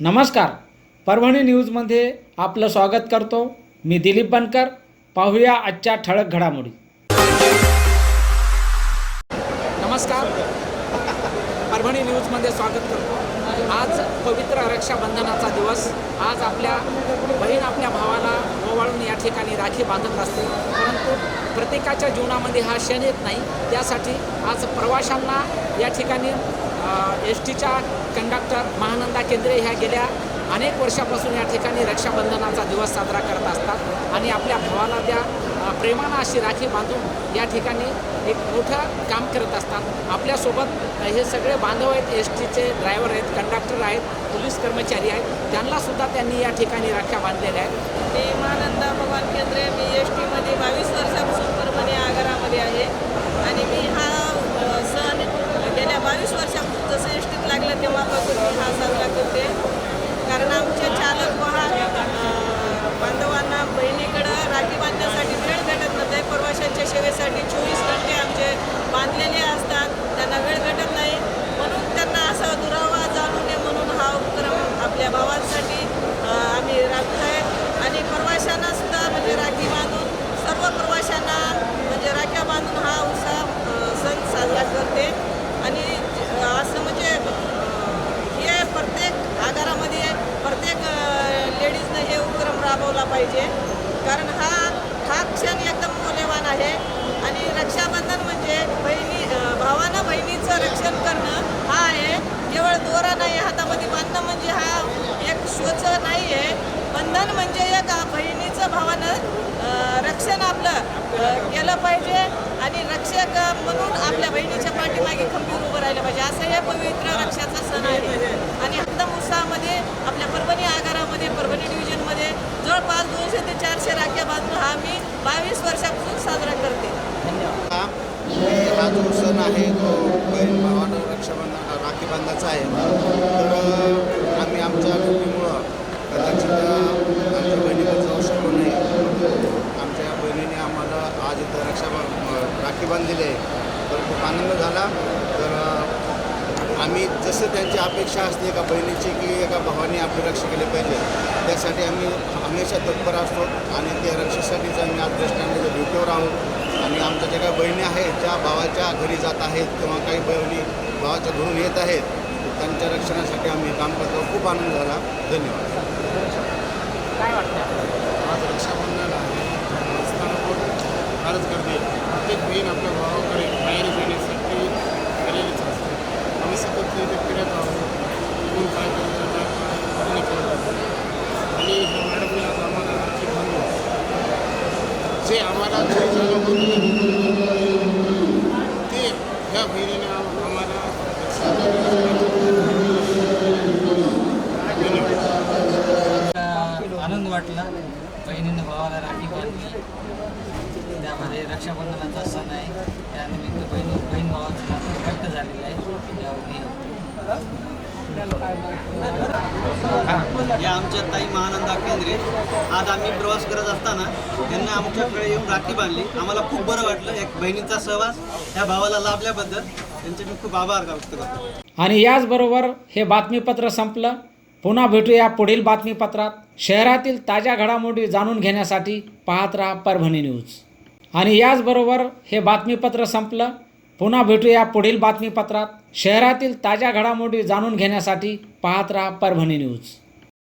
नमस्कार. परभणी न्यूजमध्ये आपलं स्वागत करतो. मी दिलीप बनकर. पाहूया आजच्या ठळक घडामोडी. नमस्कार. परभणी न्यूजमध्ये स्वागत करतो. आज पवित्र रक्षाबंधनाचा दिवस. आज आपल्या बहीण आपल्या भावाला ओवाळून या ठिकाणी राखी बांधत असते. परंतु प्रत्येकाच्या जीवनामध्ये हा क्षण येत नाही. त्यासाठी आज प्रवाशांना या ठिकाणी एस टीच्या कंडक्टर महानंदा केंद्रे ह्या गेल्या अनेक वर्षापासून या ठिकाणी रक्षाबंधनाचा दिवस साजरा करत असतात. आणि आपल्या भावाला त्या प्रेमानं अशी राखी बांधून या ठिकाणी एक मोठं काम करत असतात. आपल्यासोबत हे सगळे बांधव आहेत एस टीचे ड्रायव्हर आहेत कंडक्टर आहेत पोलीस कर्मचारी आहेत. त्यांनासुद्धा त्यांनी या ठिकाणी राख्या बांधलेल्या आहेत. मी महानंदा भगवान केंद्रे मी एस टीमध्ये बावीस वर्षापासून परभणी आगारामध्ये आहे. आणि मी हा टीत मी हा साजरा करते कारण आमच्या पाहिजे. कारण हा हा क्षण एकदम मौल्यवान आहे. आणि रक्षाबंधन म्हणजे बहिणी भावानं बहिणीचं रक्षण करणं हा आहे. केवळ दोरा नाही हातामध्ये बांधणं म्हणजे हा एक शोच नाही आहे बंधन म्हणजे एक बहिणीचं भावानं रक्षण आपलं केलं पाहिजे. आणि रक्षक म्हणून आपल्या बहिणीच्या पाठीमागे खंबीर उभं राहिलं पाहिजे. असं हे पवित्र रक्षाचा सण आहे. आणि एकदम उत्साहामध्ये आपल्या परभणी आगारामध्ये परभणी डिव्हिजन जवळपास दोनशे ते चारशे राख्या बांधून हा मी बावीस वर्षापासून साजरा करते. हा हा जो सण आहे तो बहीण भावानं रक्षाबंधन राखी बांधायचा आहे. तर आम्ही आमच्या ड्युटीमुळं कदाचित आमच्या बहिणीकडे जाऊ शकलो नाही आमच्या बहिणीने आम्हाला आज इथं रक्षा राखी बांधलेली आहे. तर खूप आनंद झाला. तर आम्ही जसं त्यांची अपेक्षा असते एका बहिणीची की एका भावाने आपली रक्षा केली पाहिजे त्यासाठी आम्ही हमेशा तत्पर असतो आणि त्या रक्षेसाठीच आम्ही आज स्टँडच्या ड्युटीवर आहोत आणि आमच्या ज्या काही बहिणी आहेत ज्या भावाच्या घरी जात आहेत किंवा काही बहिणी भावाच्या घरून येत आहेत त्यांच्या रक्षणासाठी आम्ही काम करतो. खूप आनंद झाला. धन्यवाद. काय वाटतं आज रक्षाबंधन आहे फारच गर्दी प्रत्येक बहीण आपल्या भावाकडे बाहेर जाण्यासाठी गेलेलीच असते आम्ही सतत इथे फिरत आहोत कोण काय करतं काय काय नाही कळत आणि ह्या मॅडमने आज आम्हाला राखी बांधून जे आम्हाला जे झालं होतं ते ह्या बहिणीने आम्हाला आनंद वाटला. बहिणीनं भावाला राखी बांधली. त्यामध्ये रक्षाबंधनाचा सण आहे. त्यानिमित्त बहिणी बहीण भावाचं नातं घट्ट झालेलं आहे. त्यावर या आमच्या ताई महानंदा केंद्रे. आज आम्ही प्रवास करत असताना त्यांना आमच्याकडे येऊन राखी बांधली. आम्हाला खूप बरं वाटलं. एक बहिणीचा सहवास ह्या भावाला लाभल्याबद्दल त्यांचे मी खूप आभार व्यक्त करतो. आणि याचबरोबर हे बातमीपत्र संपलं. पुन्हा भेटूया पुढील बातमीपत्रात. शहरातील ताज्या घडामोडी जाणून घेण्यासाठी पाहत राहा परभणी न्यूज. आणि याचबरोबर हे बातमीपत्र संपलं. पुन्हा भेटूया पुढील बातमीपत्रात. शहरातील ताज्या घडामोडी जाणून घेण्यासाठी पाहत राहा परभणी न्यूज.